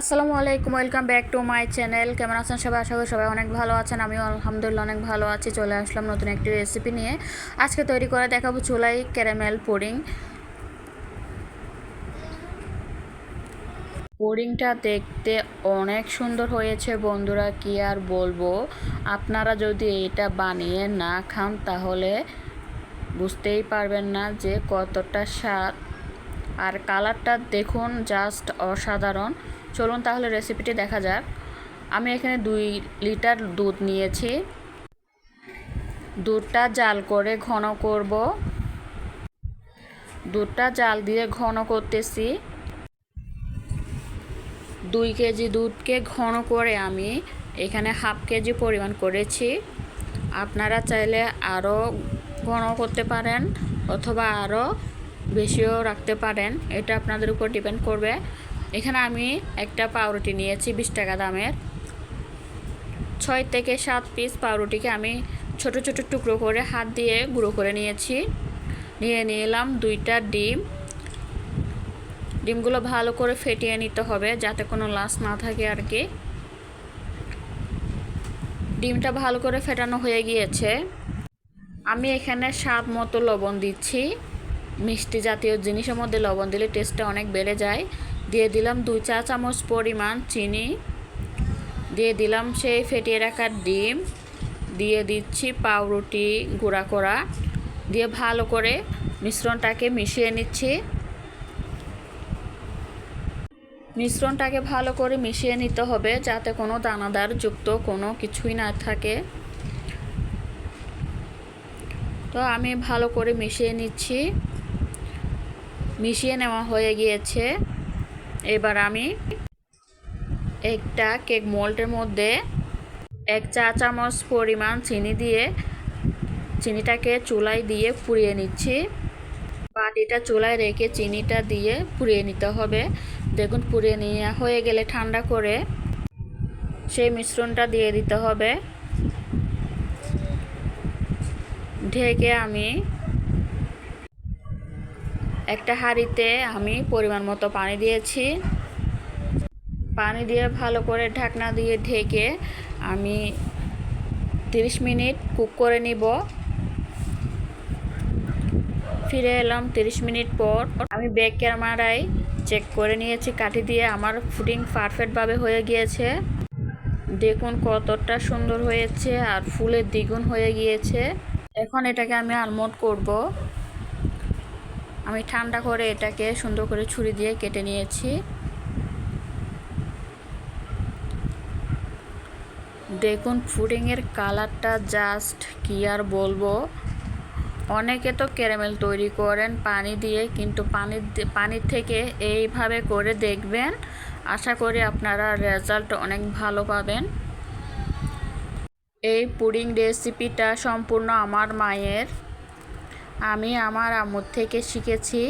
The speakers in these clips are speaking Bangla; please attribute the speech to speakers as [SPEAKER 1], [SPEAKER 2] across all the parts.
[SPEAKER 1] আসসালামু আলাইকুম, welcome back to my channel. কেমন আছেন সবাই? আশা করি সবাই অনেক ভালো আছেন। আমিও আলহামদুলিল্লাহ অনেক ভালো আছি। চলে আসলাম নতুন একটি রেসিপি নিয়ে। আজকে তৈরি করে দেখাবো চুলাই ক্যারামেল পুডিং। পুডিংটা দেখতে অনেক সুন্দর হয়েছে। বন্ধুরা, কি আর বলব? আপনারা যদি এটা বানিয়ে না খান, তাহলে বুঝতেই পারবেন না যে কতটা স্বাদ। আর কালারটা দেখুন, জাস্ট অসাধারণ। চলুন তাহলে রেসিপিটি দেখা যাক। আমি এখানে দুই লিটার দুধ নিয়েছি। দুধটা জাল করে ঘন করব। দুধটা জাল দিয়ে ঘন করতেছি। দুই কেজি দুধকে ঘন করে আমি এখানে হাফ কেজি পরিমাণ করেছি। আপনারা চাইলে আরও ঘন করতে পারেন অথবা আরও বেশিও রাখতে পারেন। এটা আপনাদের উপর ডিপেন্ড করবে। এখানে আমি একটা পাউরুটি নিয়েছি, বিশ টাকা দামের। ছয় থেকে সাত পিস পাউরুটিকে আমি ছোট ছোট টুকরো করে হাত দিয়ে গুঁড়ো করে নিয়েছি। নিয়ে নিলাম দুইটা ডিম। ডিমগুলো ভালো করে ফেটিয়ে নিতে হবে যাতে কোনো লাশ না থাকে আর কি। ডিমটা ভালো করে ফেটানো হয়ে গিয়েছে। আমি এখানে স্বাদ মতো লবণ দিচ্ছি। মিষ্টি জাতীয় জিনিসের মধ্যে লবণ দিলে টেস্টটা অনেক বেড়ে যায়। দিয়ে দিলাম দুই চা চামচ পরিমাণ চিনি। দিয়ে দিলাম সেই ফেটিয়ে রাখার ডিম। দিয়ে দিচ্ছি পাউরুটি গুঁড়া করা। দিয়ে ভালো করে মিশ্রণটাকে মিশিয়ে নিচ্ছি। মিশ্রণটাকে ভালো করে মিশিয়ে নিতে হবে যাতে কোনো দানাদার যুক্ত কোনো কিছুই না থাকে। তো আমি ভালো করে মিশিয়ে নিচ্ছি। মিশিয়ে নেওয়া হয়ে গিয়েছে। এবার আমি একটা কেক মোল্ডের মধ্যে এক চা চামচ পরিমাণ চিনি দিয়ে চিনিটাকে চুলায় দিয়ে পুড়িয়ে নিচ্ছি। বাটিটা চুলায় রেখে চিনিটা দিয়ে পুড়িয়ে নিতে হবে। দেখুন, পুড়িয়ে নিয়ে হয়ে গেলে ঠান্ডা করে সেই মিশ্রণটা দিয়ে দিতে হবে। ঢেকে আমি একটা হাঁড়িতে আমি পরিমাণ মতো পানি দিয়েছি। পানি দিয়ে ভালো করে ঢাকনা দিয়ে ঢেকে আমি 30 মিনিট কুক করে নিব। ফিরে এলাম 30 মিনিট পর। আমি ব্যাক ক্যামেরায় চেক করে নিয়েছি, কাঠি দিয়ে। আমার ফুডিং পারফেক্টভাবে হয়ে গিয়েছে। দেখুন কতটা সুন্দর হয়েছে আর ফুলের দ্বিগুণ হয়ে গিয়েছে। এখন এটাকে আমি আলমোড করব। আমি ঠান্ডা করে এটাকে সুন্দর করে ছুরি দিয়ে কেটে নিয়েছি। দেখুন ফুডিংয়ের কালারটা জাস্ট কি আর বলব। অনেকে তো ক্যারামেল তৈরি করেন পানি দিয়ে, কিন্তু পানির পানির থেকে এইভাবে করে দেখবেন। আশা করি আপনারা রেজাল্ট অনেক ভালো পাবেন। এই পুডিং রেসিপিটা সম্পূর্ণ আমার মায়ের। আমি আমার আম্মুর থেকে শিখেছি।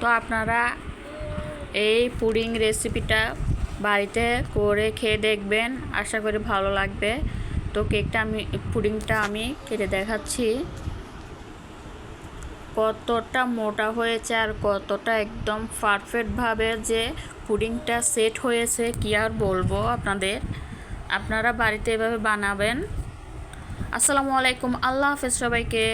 [SPEAKER 1] তো আপনারা এই পুডিং রেসিপিটা বাড়িতে করে খেয়ে দেখবেন। আশা করি ভালো লাগবে। তো কেকটা আমি, পুডিংটা আমি কেটে দেখাচ্ছি। কতটা মোটা হয়েছে আর কতটা একদম পারফেক্টভাবে যে পুডিংটা সেট হয়েছে, কি আর বলব আপনাদের? আপনারা বাড়িতে এভাবে বানাবেন। আসসালামু আলাইকুম, আল্লাহ হাফেজ সবাইকে।